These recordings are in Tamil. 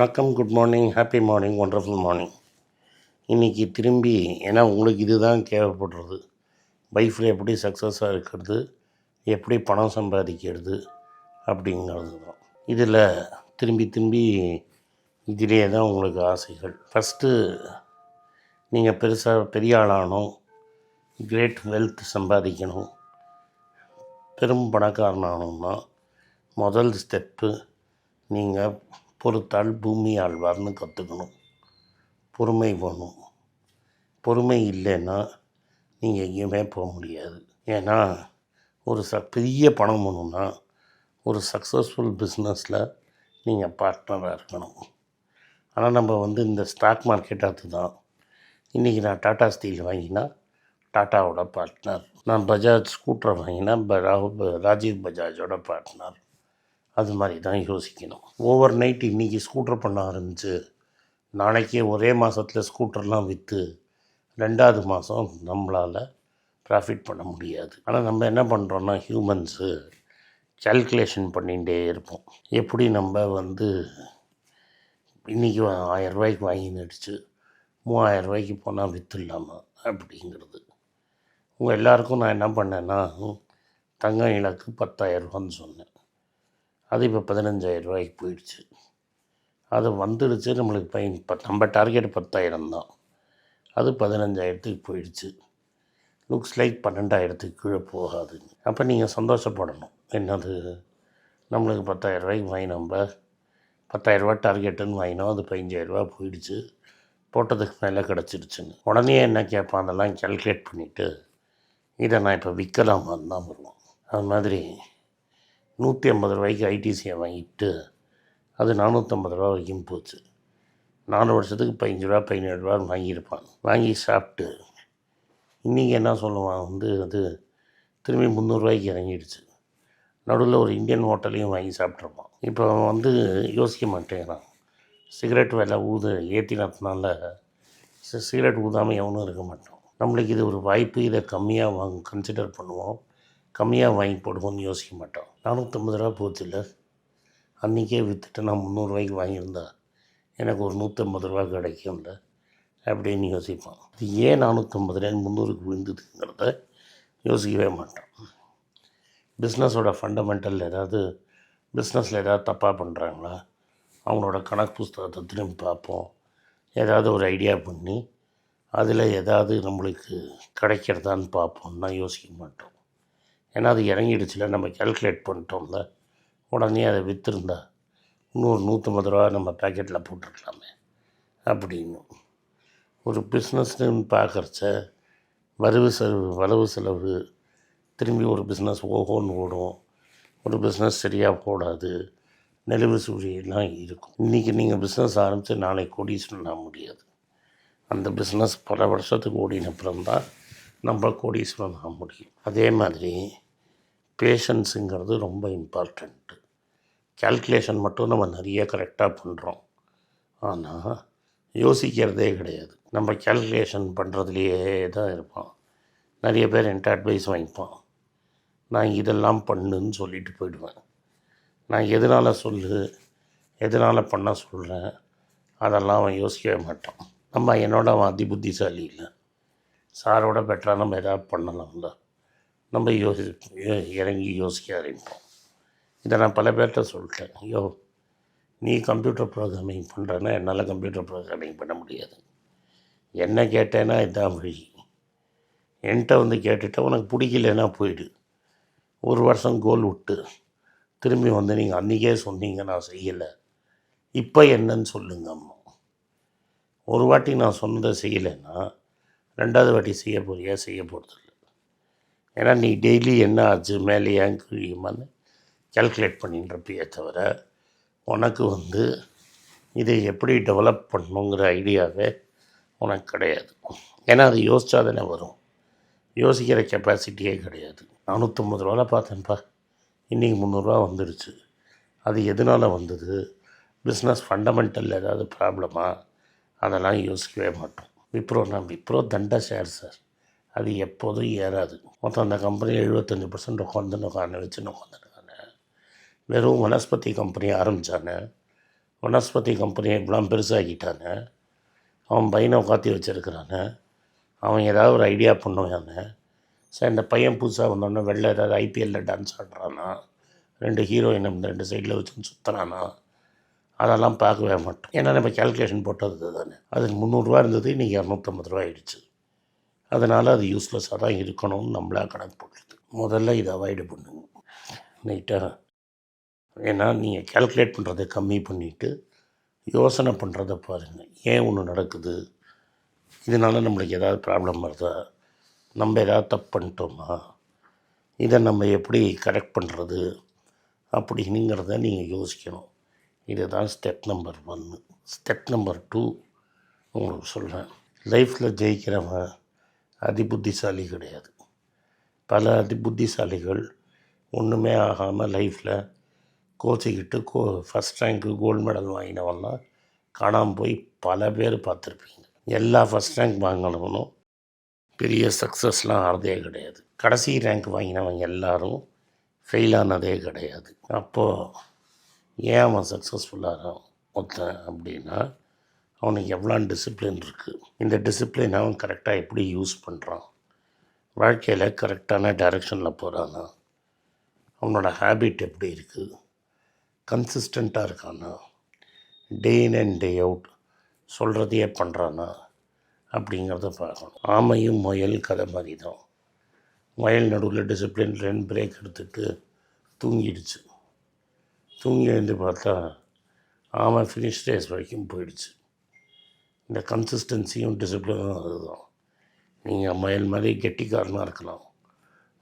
வணக்கம் good morning happy morning wonderful morning இன்றைக்கி திரும்பி ஏன்னா உங்களுக்கு இதுதான் தேவைப்படுறது. லைஃப்பில் எப்படி சக்ஸஸாக இருக்கிறது எப்படி பணம் சம்பாதிக்கிறது அப்படிங்கிறது தான் இதில் திரும்பி திரும்பி இதிலே தான் உங்களுக்கு ஆசைகள். ஃபஸ்ட்டு நீங்கள் பெருசாக பெரிய ஆளாகணும். கிரேட் வெல்த் சம்பாதிக்கணும். பெரும் பணக்காரனாகணும்னா முதல் ஸ்டெப்பு நீங்கள் பொறுத்தால் பூமி ஆழ்வார்னு கற்றுக்கணும் பொறுமை வேணும். பொறுமை இல்லைன்னா நீங்கள் எங்கேயுமே போக முடியாது. ஏன்னா ஒரு ச பெரிய பணம் பண்ணணும்னா ஒரு சக்ஸஸ்ஃபுல் பிஸ்னஸில் நீங்கள் பார்ட்னராக இருக்கணும். ஆனால் நம்ம வந்து இந்த ஸ்டாக் மார்க்கெட் அதுதான். இன்றைக்கி நான் டாடா ஸ்டீல் வாங்கினா டாட்டாவோட பார்ட்னர் நான் பஜாஜ் ஸ்கூட்டரை வாங்கினா ராஜீவ் பஜாஜோட பார்ட்னர் அது மாதிரி தான் யோசிக்கணும். ஓவர் நைட் இன்றைக்கி ஸ்கூட்டர் பண்ண ஆரம்பிச்சு நாளைக்கே ஒரே மாதத்தில் ஸ்கூட்டர்லாம் விற்று ரெண்டாவது மாதம் நம்மளால் ப்ராஃபிட் பண்ண முடியாது. ஆனால் நம்ம என்ன பண்ணுறோன்னா ஹியூமன்ஸு கால்குலேஷன் பண்ணிகிட்டே இருப்போம். எப்படி நம்ம வந்து இன்றைக்கி ஆயிரம் ரூபாய்க்கு வாங்கி நடிச்சு மூவாயிரம் ரூபாய்க்கு போனால் விற்றுலாமா அப்படிங்கிறது. உங்கள் எல்லாருக்கும் நான் என்ன பண்ணேன்னா தங்கம் இலக்கு பத்தாயிரம் ரூபான்னு சொன்னேன். அது இப்போ பதினஞ்சாயிரம் ரூபாய்க்கு போயிடுச்சு. அது வந்துடுச்சு நம்மளுக்கு பயன் இப்போ நம்ம டார்கெட் பத்தாயிரம் தான். அது பதினஞ்சாயிரத்துக்கு போயிடுச்சு. லுக்ஸ் லைக் பன்னெண்டாயிரத்துக்கு கீழே போகாது. அப்போ நீங்கள் சந்தோஷப்படணும். என்னது? நம்மளுக்கு பத்தாயிரம் ரூபாய்க்கு வாங்கி நம்ம பத்தாயிரரூபா டார்கெட்டுன்னு வாங்கினோம் அது பதினஞ்சாயிரரூபா போயிடுச்சு. போட்டதுக்கு மேலே கிடச்சிருச்சுன்னு. உடனே என்ன கேட்பான் அதெல்லாம் கால்குலேட் பண்ணிவிட்டு இதை நான் இப்போ விற்கலாமான்னு தான் வருவோம் அது மாதிரி நூற்றி ஐம்பது ரூபாய்க்கு ஐடிசியை வாங்கிட்டு அது நானூற்றம்பது ரூபா வரைக்கும் போச்சு. நாலு வருஷத்துக்கு பதினஞ்சு ரூபா பதினேழு ரூபா வாங்கியிருப்பான். வாங்கி சாப்பிட்டு இன்றைக்கி என்ன சொல்லுவான்? வந்து அது திரும்பி முந்நூறுரூவாய்க்கு இறங்கிடுச்சு. நடுவில் ஒரு இந்தியன் ஹோட்டலையும் வாங்கி சாப்பிட்ருப்பான் இப்போ அவன் வந்து யோசிக்க மாட்டேங்கிறான். சிகரெட் விலை ஊது ஏற்றினதுனால சிகரெட் ஊதாமல் எவனும் இருக்க மாட்டான். நம்மளுக்கு இது ஒரு வாய்ப்பு இதை கம்மியாக வாங்க கன்சிடர் பண்ணுவோம். கம்மியாக வாங்கி போடுவோம்னு யோசிக்க மாட்டோம் நானூற்றம்பது ரூபா போச்சு இல்லை அன்றைக்கே விற்றுட்டு நான் முந்நூறுரூவாய்க்கு வாங்கியிருந்தா எனக்கு ஒரு நூற்றம்பது ரூபா கிடைக்கும்ல அப்படின்னு யோசிப்பான். இது ஏன் நானூற்றம்பது ரூபாய் முந்நூறுக்கு விழுந்ததுங்கிறத யோசிக்கவே மாட்டான். பிஸ்னஸோட ஃபண்டமெண்டல் ஏதாவது பிஸ்னஸில் ஏதாவது தப்பாக பண்ணுறாங்களா அவங்களோட கணக்கு புஸ்தகத்தை திரும்பி பார்ப்போம். ஏதாவது ஒரு ஐடியா பண்ணி அதில் ஏதாவது நம்மளுக்கு கிடைக்கிறதான்னு பார்ப்போம்னா யோசிக்க மாட்டோம். ஏன்னா அது இறங்கிடுச்சுல நம்ம கேல்குலேட் பண்ணிட்டோம்ல. உடனே அதை விற்றுருந்தா இன்னொரு நூற்றம்பது ரூபா நம்ம பேக்கெட்டில் போட்டிருக்கலாமே அப்படின்னு. ஒரு பிஸ்னஸ்னு பார்க்குறச்ச வரவு செலவு வரவு செலவு திரும்பி ஒரு பிஸ்னஸ் ஓஹோன்னு ஓடும். ஒரு பிஸ்னஸ் சரியாக போடாது. நெளிவு சூழியெல்லாம் இருக்கும். இன்றைக்கி நீங்கள் பிஸ்னஸ் ஆரம்பித்து நாளைக்கு கோடீஸ்வரன் ஆக முடியாது. அந்த பிஸ்னஸ் பல வருஷத்துக்கு ஓடின அப்புறம்தான் நம்ம கோடீஸ்வரன் ஆக முடியும். அதே மாதிரி பேஷன்ஸுங்கிறது ரொம்ப இம்பார்ட்டண்ட்டு கால்குலேஷன் மட்டும் நம்ம நிறைய கரெக்டாக பண்ணுறோம் ஆனால் யோசிக்கிறதே கிடையாது. நம்ம கால்குலேஷன் பண்ணுறதுலையே தான் இருப்பான் நிறைய பேர் என்கிட்ட அட்வைஸ் வாங்கிப்பான். நான் இதெல்லாம் பண்ணுன்னு சொல்லிட்டு போயிடுவேன். நான் எதனால் சொல்லு எதனால் பண்ண சொல்கிறேன் அதெல்லாம் அவன் யோசிக்கவே மாட்டான். நம்ம என்னோட அவன் அதிபுத்திசாலி இல்லை. சாரோட பெட்டராக நம்ம எதாவது பண்ணலாம்ல நம்ம யோசி இறங்கி யோசிக்க ஆரம்பிப்போம் இதை நான் பல பேர்கிட்ட சொல்லிட்டேன். ஐயோ நீ கம்ப்யூட்டர் ப்ரோக்ராமிங் பண்ணுறேன்னா என்னால் கம்ப்யூட்டர் ப்ரோக்ராமிங் பண்ண முடியாது. என்ன கேட்டேன்னா இதுதான் வழி. என்கிட்ட வந்து கேட்டுட்டு உனக்கு பிடிக்கலன்னா போயிடு. ஒரு வருஷம் கோல் விட்டு திரும்பி வந்து நீங்கள் அன்றைக்கே சொன்னீங்க நான் செய்யலை. இப்போ என்னன்னு சொல்லுங்க அம்மா ஒரு வாட்டி நான் சொன்னதை செய்யலைன்னா ரெண்டாவது வாட்டி செய்ய போறியா? செய்ய போகிறதில்ல ஏன்னா நீ டெய்லி என்ன ஆச்சு? மேலே ஏன் கீழியுமான்னு கேல்குலேட் பண்ணின்றப்பியே தவிர உனக்கு வந்து இதை எப்படி டெவலப் பண்ணணுங்கிற ஐடியாவே உனக்கு கிடையாது. ஏன்னா அது யோசிச்சா தானே வரும். யோசிக்கிற கெப்பாசிட்டியே கிடையாது. நானூற்றம்பது ரூபால பார்த்தேன்ப்பா. இன்றைக்கி முந்நூறுரூவா வந்துடுச்சு அது எதனால் வந்தது? பிஸ்னஸ் ஃபண்டமெண்டல் ஏதாவது ப்ராப்ளமா அதெல்லாம் யோசிக்கவே மாட்டோம். விப்ரோ நான் விப்ரோ தண்ட ஷேர் சார். அது எப்போதும் ஏறாது. மொத்தம் அந்த கம்பெனி எழுபத்தஞ்சி பர்சன்ட் உட்காந்து உட்காந்து வச்சுன்னு உட்காந்துருக்காங்க வெறும் வனஸ்பதி கம்பெனியை ஆரம்பித்தானே வனஸ்பதி கம்பெனியை இப்படிலாம் பெருசாகிட்டானே அவன் பையனை உட்காத்தி வச்சுருக்கிறானே. அவன் ஏதாவது ஒரு ஐடியா பண்ணுவானே. சார் இந்த பையன் புதுசாக வந்தோடனே வெளில ஏதாவது ஐபிஎல்லில் டான்ஸ் ஆடுறானா? ரெண்டு ஹீரோயினை ரெண்டு சைடில் வச்சுன்னு சுற்றுறானா அதெல்லாம் பார்க்கவே மாட்டோம். ஏன்னா நம்ம கேல்குலேஷன் போட்டது தானே. அது முந்நூறுரூவா இருந்தது இன்றைக்கி இரநூத்தம்பது ரூபா ஆயிடுச்சு. அதனால் அது யூஸ்லெஸ்ஸாக தான் இருக்கணும்னு நம்மளா கணக்கு போடுறது முதல்ல இதை அவாய்டு பண்ணுங்க. நைட்டாக ஏன்னா நீங்கள் கேல்குலேட் பண்ணுறதை கம்மி பண்ணிவிட்டு யோசனை பண்ணுறத பாருங்கள் ஏன் ஒன்று நடக்குது? இதனால் நம்மளுக்கு ஏதாவது ப்ராப்ளம் வருதா? நம்ம ஏதாவது தப்பு பண்ணிட்டோமா? இதை நம்ம எப்படி கரெக்ட் பண்ணுறது அப்படிங்கிறத நீங்கள் யோசிக்கணும். இதுதான் ஸ்டெப் நம்பர் ஒன்று ஸ்டெப் நம்பர் டூ உங்களுக்கு சொல்கிறேன் லைஃப்பில் ஜெயிக்கிறவன் அதிபுத்திசாலி கிடையாது. பல அதி புத்திசாலிகள் ஒன்றுமே ஆகாமல் லைஃப்பில் கோச்சிக்கிட்டு கோ ஃபஸ்ட் ரேங்க்கு கோல்டு மெடல் வாங்கினவெல்லாம் காணாமல் போய் பல பேர் பார்த்துருப்பீங்க. எல்லா ஃபஸ்ட் ரேங்க் வாங்கினவனும் பெரிய சக்ஸஸ்லாம் ஆகிறதே கிடையாது. கடைசி ரேங்க் வாங்கினவங்க எல்லோரும் ஃபெயில் ஆனதே கிடையாது. அப்போது ஏன் அவன் சக்ஸஸ்ஃபுல்லாக ஒருத்தன் அப்படின்னா அவனுக்கு எவ்வளோ டிசிப்ளின் இருக்குது இந்த டிசிப்ளின் அவன் கரெக்டாக எப்படி யூஸ் பண்ணுறான் வாழ்க்கையில் கரெக்டான டைரெக்ஷனில் போகிறானா அவனோட ஹேபிட் எப்படி இருக்குது கன்சிஸ்டண்ட்டாக இருக்கானா? டே இன் அண்ட் டே அவுட் சொல்கிறதையே பண்ணுறானா அப்படிங்கிறத பார்க்கணும். ஆமையும் முயல் கதை மாதிரி தான் முயல் நடுவில் டிசிப்ளின் ரெண்டு பிரேக் எடுத்துகிட்டு தூங்கிடுச்சு. தூங்கி எழுந்து பார்த்தா ஆமை ஃபினிஷ் ரேஸ் வரைக்கும் போயிடுச்சு. இந்த கன்சிஸ்டன்சியும் டிசிப்ளினும் அதுதான். நீங்கள் மயில் மாதிரி கெட்டிக்காரனாக இருக்கலாம்.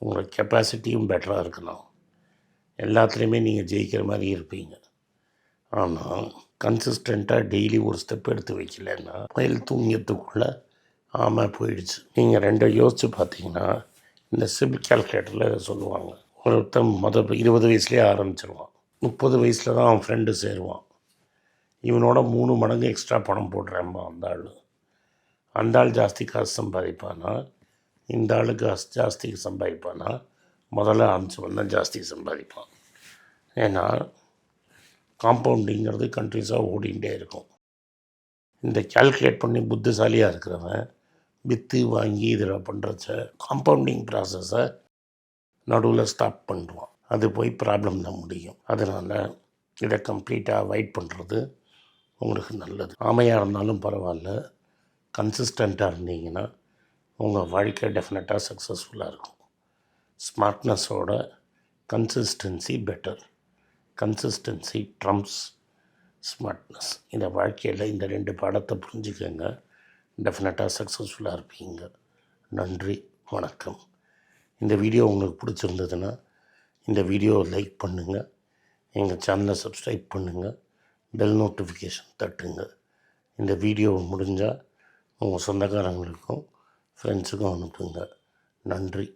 உங்களோட கெப்பாசிட்டியும் பெட்டராக இருக்கலாம். எல்லாத்துலேயுமே நீங்கள் ஜெயிக்கிற மாதிரி இருப்பீங்க. ஆனால் கன்சிஸ்டண்ட்டாக டெய்லி ஒரு ஸ்டெப் எடுத்து வைக்கலன்னா மயில் தூங்கியத்துக்குள்ளே ஆமாம் போயிடுச்சு. நீங்கள் ரெண்டை யோசித்து பார்த்தீங்கன்னா இந்த சிபில் கால்குலேட்டரில் சொல்லுவாங்க. ஒருத்தன் மொதல் இருபது வயசுலேயே ஆரம்பிச்சிருவான். முப்பது வயசில் தான் அவன் ஃப்ரெண்டு சேருவான். இவனோட மூணு மடங்கு எக்ஸ்ட்ரா பணம் போடுறேன்பா அந்த ஆள். அந்த ஆள் ஜாஸ்தி காசு சம்பாதிப்பானா? இந்த ஆள் காசு ஜாஸ்தி சம்பாதிப்பானா? முதல்ல ஆரம்பிச்சவன் தான் ஜாஸ்தி சம்பாதிப்பான். ஏன்னா காம்பவுண்டிங்கிறது கண்ட்ரிஸாக ஓடிக்கிட்டே இருக்கும். இந்த கால்குலேட் பண்ணி புத்திசாலியாக இருக்கிறவன் விற்று வாங்கி இதில் பண்ணுறச்ச காம்பவுண்டிங் ப்ராசஸை நடுவில் ஸ்டாப் பண்ணுவான் அது போய் ப்ராப்ளம் தான் முடியும். அதனால் இதை கம்ப்ளீட்டாக அவாய்ட் பண்ணுறது உங்களுக்கு நல்லது. ஆமையாக இருந்தாலும் பரவாயில்ல. கன்சிஸ்டண்ட்டாக இருந்தீங்கன்னா உங்கள் வாழ்க்கை டெஃபினட்டாக சக்ஸஸ்ஃபுல்லாக இருக்கும். ஸ்மார்ட்னஸோட consistency better consistency trumps smartness இந்த வாழ்க்கையில் இந்த ரெண்டு பாடத்தை புரிஞ்சுக்கோங்க. டெஃபினட்டாக சக்ஸஸ்ஃபுல்லாக இருப்பீங்க. நன்றி. வணக்கம். இந்த வீடியோ உங்களுக்கு பிடிச்சிருந்ததுன்னா இந்த வீடியோவை லைக் பண்ணுங்கள் எங்கள் சேனலை சப்ஸ்கிரைப் பண்ணுங்கள் பெல் நோட்டிஃபிகேஷன் தட்டுங்க. இந்த வீடியோ முடிஞ்சால் உங்கள் சொந்தக்காரங்களுக்கும் ஃப்ரெண்ட்ஸுக்கும் அனுப்புங்க. நன்றி.